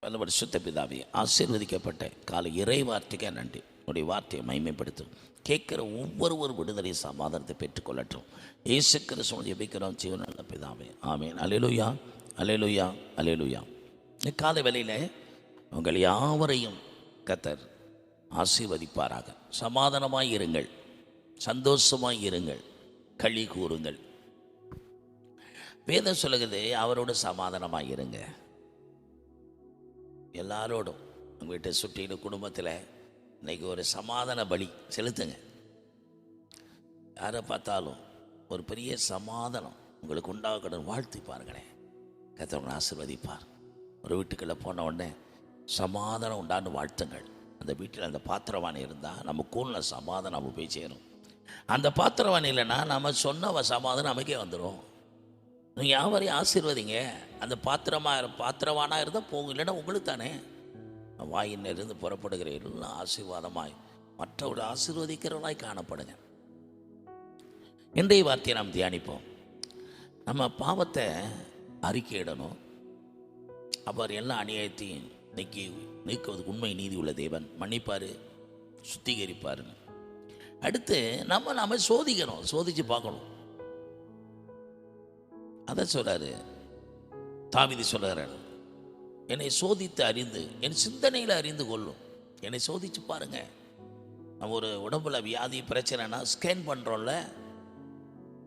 பல வருஷத்த பிதாவே ஆசீர்வதிக்கப்பட்ட காலை இறை வார்த்தைக்கே நன்றி. உடைய வார்த்தையை மைமைப்படுத்தும் கேட்குற ஒவ்வொருவர் விடுதலை சமாதானத்தை பெற்றுக்கொள்ளட்டும் இயேசு கிறிஸ்துவ ஜெபிக்கிறோம். நல்ல பிதாவே. ஆமேன். அலையலுயா அலையலுயா அலையலுயா இக்கால வேலையில் உங்கள் யாவரையும் கத்தர் ஆசீர்வதிப்பாராக. சமாதானமாய் இருங்கள். சந்தோஷமாய் இருங்கள். களி கூறுங்கள். வேதம் சொல்லுகிறது அவரோட சமாதானமாய் இருங்க. எல்லாரோடும் உங்கள் வீட்டை சுற்றிலும் குடும்பத்தில் இன்னைக்கு ஒரு சமாதான பலி. செலுத்துங்க. யாரை பார்த்தாலும் ஒரு பெரிய சமாதானம் உங்களுக்கு உண்டாகணும் வாழ்த்தி பாருங்களேன். கத்தவங்களை ஆசிர்வதிப்பார். ஒரு வீட்டுக்குள்ளே போன உடனே சமாதானம் உண்டான்னு வாழ்த்துங்கள். அந்த வீட்டில் அந்த பாத்திரவாணி இருந்தால் நம்ம கூழ்ல சமாதானம் நம்ம போய் சேரும். அந்த பாத்திரவாணி இல்லைன்னா நம்ம சொன்ன சமாதானம் நமக்கே வந்துடும் நீங்கள் யாவரையும் ஆசீர்வதிங்க. அந்த பாத்திரமாக பாத்திரவானாக இருந்தால் போகும் இல்லைன்னா உங்களுக்கு தானே. வாயினிலிருந்து புறப்படுகிற எல்லாம் ஆசீர்வாதமாய் மற்றவர்கள் ஆசீர்வதிக்கிறவர்களாய் காணப்படுங்க. இன்றைய வார்த்தையை நாம் தியானிப்போம். நம்ம பாவத்தை அறிக்கையிடணும். அவர் எல்லா அநியாயத்தையும் நீக்கி நீக்குவதுக்கு உண்மை நீதி உள்ள தேவன். மன்னிப்பார் சுத்திகரிப்பாருன்னு அடுத்து நம்ம நாம் சோதிக்கணும் சோதித்து பார்க்கணும். அதை சொல்கிறாரு தாவிதி சொல்கிறார் என்னை சோதித்து அறிந்து என் சிந்தனையில் அறிந்து கொள்ளும். என்னை சோதித்து பாருங்கள் நம்ம ஒரு உடம்புல வியாதி பிரச்சனைனா ஸ்கேன் பண்ணுறோம்ல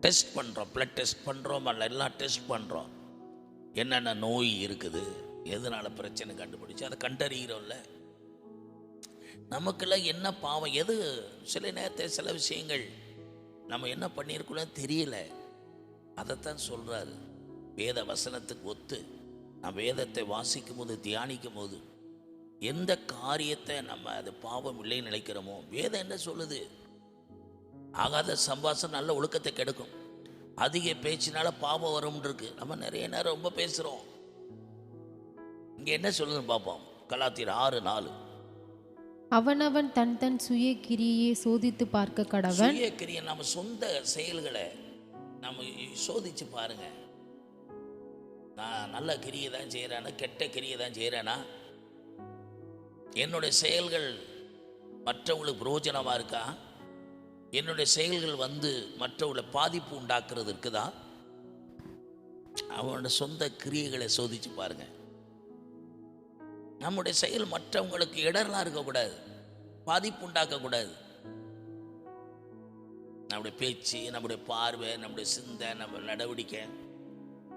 டெஸ்ட் பண்ணுறோம் பிளட் டெஸ்ட் பண்ணுறோம் அல்ல எல்லாம் டெஸ்ட் பண்ணுறோம் என்னென்ன நோய் இருக்குது? எதனால் பிரச்சனை கண்டுபிடிச்சு? அதை கண்டறிகிறோம்ல. நமக்கெல்லாம் என்ன பாவம்? எது? சில நேரத்தில் சில விஷயங்கள் நம்ம என்ன பண்ணியிருக்கோம் தெரியல. அதைத்தான் சொல்றாரு. வேத வசனத்துக்கு ஒத்து நான் வேதத்தை வாசிக்கும் போது தியானிக்கும் போது எந்த காரியத்தை நம்ம அது பாவம் இல்லைன்னு நினைக்கிறோமோ வேதம் என்ன சொல்லுது? ஆகாத சம்பாசம் நல்ல ஒழுக்கத்தை கெடுக்கும். அதிக பேச்சினால பாவம் வரும்னு இருக்கு நம்ம நிறைய நேரம் ரொம்ப பேசுகிறோம் இங்கே என்ன சொல்லுதுன்னு பார்ப்போம். கலாத்தியர் ஆறு நாலு. அவனவன் தன் தன் சுய கிரியை சோதித்து பார்க்க கடவன். சுய கிரியை நம்ம சொந்த செயல்களை நம்ம சோதிச்சு பாருங்க. நான் நல்ல கிரியை தான் செய்கிறேனா கெட்ட கிரியை தான் செய்கிறேனா என்னுடைய செயல்கள் மற்றவங்களுக்கு பிரயோஜனமாக இருக்கா? என்னுடைய செயல்கள் வந்து மற்றவங்களை பாதிப்பு உண்டாக்குறது இருக்குதா? அவனோட சொந்த கிரியைகளை சோதிச்சு பாருங்க. நம்முடைய செயல் மற்றவங்களுக்கு இடர்லாம் இருக்கக்கூடாது. பாதிப்பு உண்டாக்கக்கூடாது. நம்முடைய பேச்சு நம்முடைய பார்வை நம்முடைய சிந்தை நம்ம நடவடிக்கை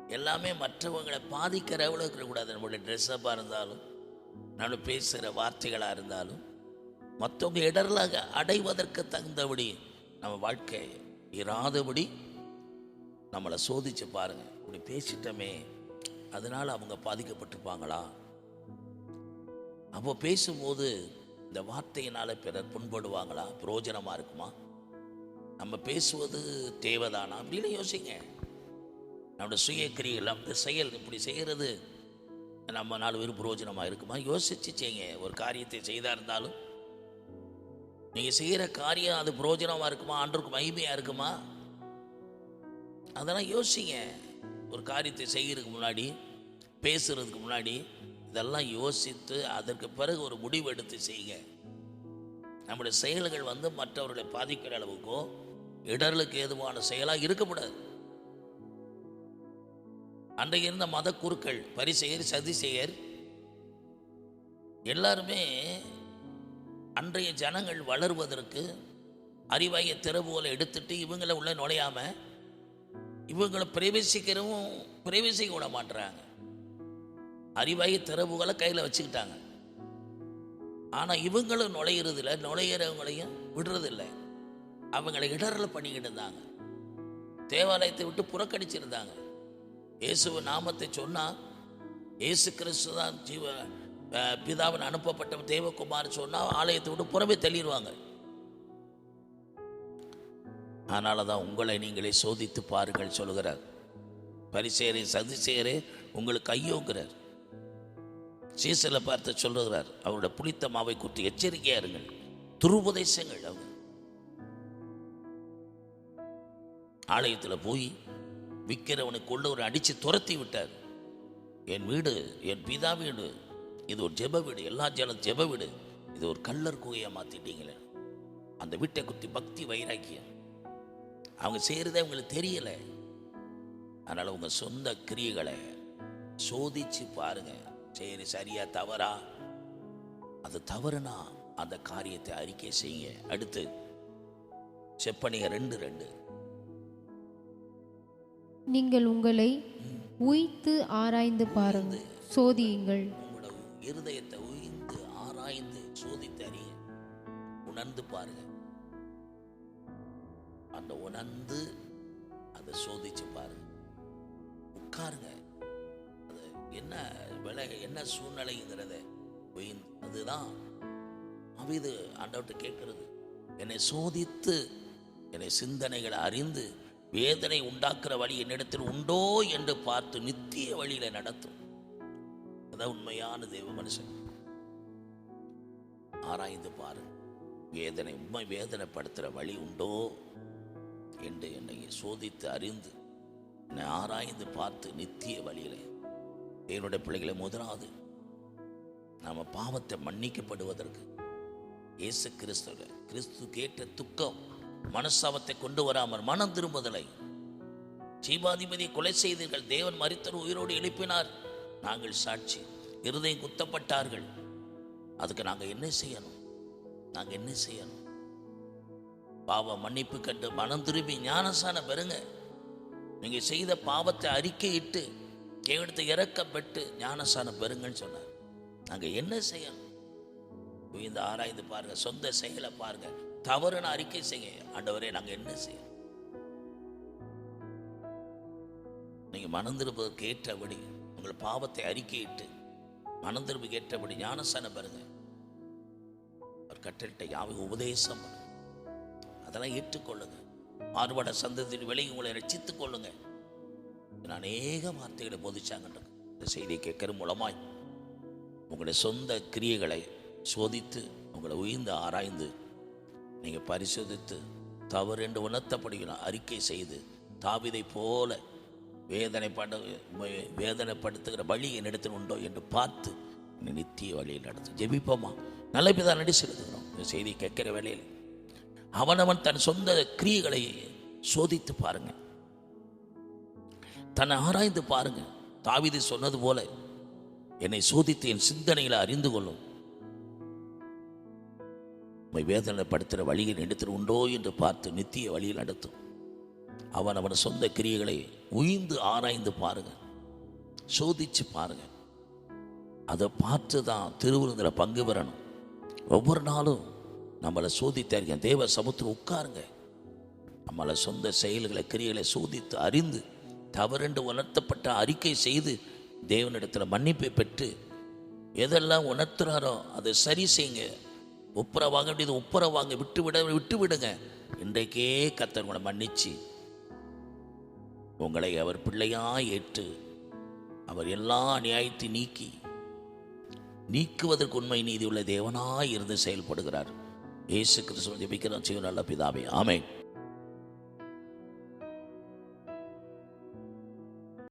எல்லாமே மற்றவங்களை பாதிக்கிற அளவுக்கு இருக்கக்கூடாது. நம்மளுடைய ட்ரெஸ்ஸப்பாக இருந்தாலும் நம்ம பேசுகிற வார்த்தைகளாக இருந்தாலும் மற்றவங்க இடர்லாக அடைவதற்கு தகுந்தபடி நம்ம வாழ்க்கை இராதபடி நம்மளை சோதிச்சு பாருங்க. இப்படி பேசிட்டோமே அதனால் அவங்க பாதிக்கப்பட்டிருப்பாங்களா? அப்போ பேசும்போது இந்த வார்த்தையினால் பிறர் புண்படுவாங்களா? பிரயோஜனமாக இருக்குமா? நம்ம பேசுவது தேவைதானா அப்படின்னு யோசிங்க. நம்மளோட சுய கிரியில் அந்த செயல் இப்படி செய்கிறது நம்ம நாலு பேர் பிரயோஜனமாக இருக்குமா? யோசிச்சு செய்யுங்க. ஒரு காரியத்தை செய்தா இருந்தாலும். நீங்கள் செய்கிற காரியம் அது புரோஜனமாக இருக்குமா? ஆண்டருக்கு மகிமையாக இருக்குமா? அதெல்லாம் யோசிங்க. ஒரு காரியத்தை செய்கிறதுக்கு முன்னாடி பேசுறதுக்கு முன்னாடி இதெல்லாம் யோசித்து அதற்கு பிறகு ஒரு முடிவு எடுத்து செய்யுங்க. நம்முடைய செயல்கள் வந்து மற்றவர்களை பாதிக்கிற அளவுக்கோ இடர்களுக்கு ஏதுவான செயலாக இருக்கக்கூடாது. அன்றைக்கு இருந்த மத குருக்கள் பரிசெயர் சதிசெயர் எல்லாருமே அன்றைய ஜனங்கள் வளருவதற்கு அறிவாய திறவுகளை எடுத்துட்டு இவங்களை உள்ள நுழையாம இவங்களை பிரவேசிக்கிறவும் பிரவேசிக்க விட மாட்டுறாங்க அறிவாய திறவுகளை கையில் வச்சுக்கிட்டாங்க. ஆனால் இவங்களும் நுழையிறதில்ல நுழையிறவங்களையும் விடுறதில்ல. அவங்களை இடரல பண்ணிக்கிட்டு இருந்தாங்க தேவாலயத்தை விட்டு புறக்கணிச்சிருந்தாங்க. இயேசுவ நாமத்தை சொன்னா இயேசு கிறிஸ்து தான் ஜீவ பிதாவின் அனுப்பப்பட்ட தேவகுமார் சொன்னா ஆலயத்தை விட்டு புறமே தள்ளிடுவாங்க அதனால தான் உங்களை நீங்களே சோதித்து பாருங்கள் சொல்லுகிறார். பரிசேரே சதிசேரே உங்களுக்கு ஐயோங்கிறார். சீசலை பார்த்து சொல்லுகிறார் அவருடைய புளித்த மாவை குறித்து எச்சரிக்கையாக இருங்கள். துருபதேசங்கள் அவங்க. ஆலயத்தில் போய் விற்கிறவனை கொண்டு ஒரு அடித்து துரத்தி விட்டார். என் வீடு என் பிதா வீடு இது ஒரு ஜெப வீடு எல்லா ஜனம் ஜெப வீடு. இது ஒரு கல்லர் குகையை மாற்றிட்டீங்களே அந்த வீட்டை குத்தி பக்தி வைராக்கியம். அவங்க செய்கிறதே அவங்களுக்கு தெரியலை. அதனால் உங்கள் சொந்த கிரியைகளை சோதிச்சு பாருங்கள் சரி சரியா தவறா? அது தவறுனா அந்த காரியத்தை அறிக்கை செய்யுங்க. அடுத்து செப்பனிங்க ரெண்டு ரெண்டு. நீங்கள் உங்களை உய்த்து ஆராய்ந்து பாருங்கள். சோதியுங்கள். உங்களோட இருதயத்தை உயிர்ந்து ஆராய்ந்து சோதித்து அறிய. உணர்ந்து பாருங்க அந்த உணர்ந்து அதை சோதிச்சு பாருங்க உட்காருங்க அது என்ன விலை என்ன சூழ்நிலைங்கிறத உயிர் அதுதான் அவிது ஆண்டவர்கிட்ட கேட்கறது. என்னை சோதித்து என்னை சிந்தனைகளை அறிந்து வேதனை உண்டாக்குற வழி என்னிடத்தில் உண்டோ என்று பார்த்து நித்திய வழியில நடத்தும். அதான் உண்மையான தேவ மனுஷன். ஆராய்ந்து பாரு. வேதனை உண்மை வேதனைப்படுத்துகிற வழி உண்டோ என்று என்னை சோதித்து அறிந்து என்னை ஆராய்ந்து பார்த்து நித்திய வழியில என்னுடைய பிள்ளைகளை முதலாவது நம்ம பாவத்தை மன்னிக்கப்படுவதற்கு இயேசு கிறிஸ்துவ கிறிஸ்து கேட்ட துக்கம் மனஸ்தாபத்தை கொண்டு வராமல் மனம் திரும்புதலை. ஜீவாதிபதியை கொலை செய்தீர்கள். தேவன் மறித்தர் உயிரோடு எழுப்பினார். நாங்கள் சாட்சி. இருதயம் குத்தப்பட்டார்கள். அதுக்கு நாங்கள் என்ன செய்யணும்? நாங்கள் என்ன செய்யணும்? பாவ மன்னிப்பு கண்டு மனம் திரும்பி ஞானசான பெறுங்க. நீங்கள் செய்த பாவத்தை அறிக்கையிட்டு கேவலத்தை இறக்கப்பட்டு ஞானசான பெறுங்கன்னு சொன்னார். நாங்கள் என்ன செய்யணும்? இந்த ஆராய்ந்து பாருங்க. சொந்த செயலை பாருங்க. தவறுன்னு அறிக்கை செய்ய. ஆண்டவரே நாங்கள் என்ன செய்ய நீங்கள் மனம் கேட்டபடி ஏற்றபடி உங்கள் பாவத்தை அறிக்கையிட்டு மனந்திருப்பு கேட்டபடி ஏற்றபடி ஞானசான பெறுங்க. அவர் கட்டளிட்ட யாவை உபதேசம் அதெல்லாம் ஏற்றுக்கொள்ளுங்க. மாறுபட சந்ததியின் விலகி உங்களை ரசித்துக் கொள்ளுங்க. அநேக வார்த்தைகளை போதிச்சாங்க இந்த செய்தியை கேட்கற மூலமாய் உங்களுடைய சொந்த கிரியைகளை சோதித்து உங்களை உயிர்ந்து ஆராய்ந்து நீங்கள் பரிசோதித்து தவறு என்று உணர்த்தப்படுகிறோம் அறிக்கை செய்து தாவிதை போல வேதனைப்பட வேதனைப்படுத்துகிற வழி என்னிடத்தில் உண்டோ என்று பார்த்து நித்திய வழியில் நடத்து. ஜெபிப்போமா? நல்ல பிதா நடி செலுத்துகிறோம். இந்த செய்தி கேட்கிற வேலையில் அவனவன் தன் சொந்த கிரியைகளை சோதித்து பாருங்க. தன்னை ஆராய்ந்து பாருங்க. தாவிதை சொன்னது போல என்னை சோதித்து என் சிந்தனைகளை அறிந்து கொள்ளும். உம்மை வேதனைப்படுத்துகிற வழியை எடுத்து உண்டோ என்று பார்த்து நித்திய வழியில் நடத்தும். அவன் அவன் சொந்த கிரியைகளை உயிர்ந்து ஆராய்ந்து பாருங்க. சோதிச்சு பாருங்க. அதை பார்த்து தான் திருவிருந்தில் பங்கு பெறணும். ஒவ்வொரு நாளும் நம்மளை சோதித்தாருங்க தேவ சமுத்திரம் உட்காருங்க. நம்மளை சொந்த செயல்களை கிரியைகளை சோதித்து அறிந்து தவறென்று உணர்த்தப்பட்ட அறிக்கை செய்து தேவனிடத்தில் மன்னிப்பை பெற்று எதெல்லாம் உணர்த்துறாரோ அதை சரி செய்யுங்க. ஒப்புற வாங்க வேண்டியது ஒப்புற வாங்க விட்டு விட விட்டு விடுங்க இன்றைக்கே கத்தர் உங்களை மன்னிச்சு உங்களை அவர் பிள்ளையாக ஏற்று அவர் எல்லா நியாயத்தை நீக்கி நீக்குவதற்கு உண்மை நீதி உள்ள தேவனாய் இருந்து செயல்படுகிறார் இயேசு கிறிஸ்துவ ஜெபிக்கிறோம் செய்யும் நல்ல பிதாவே ஆமேன்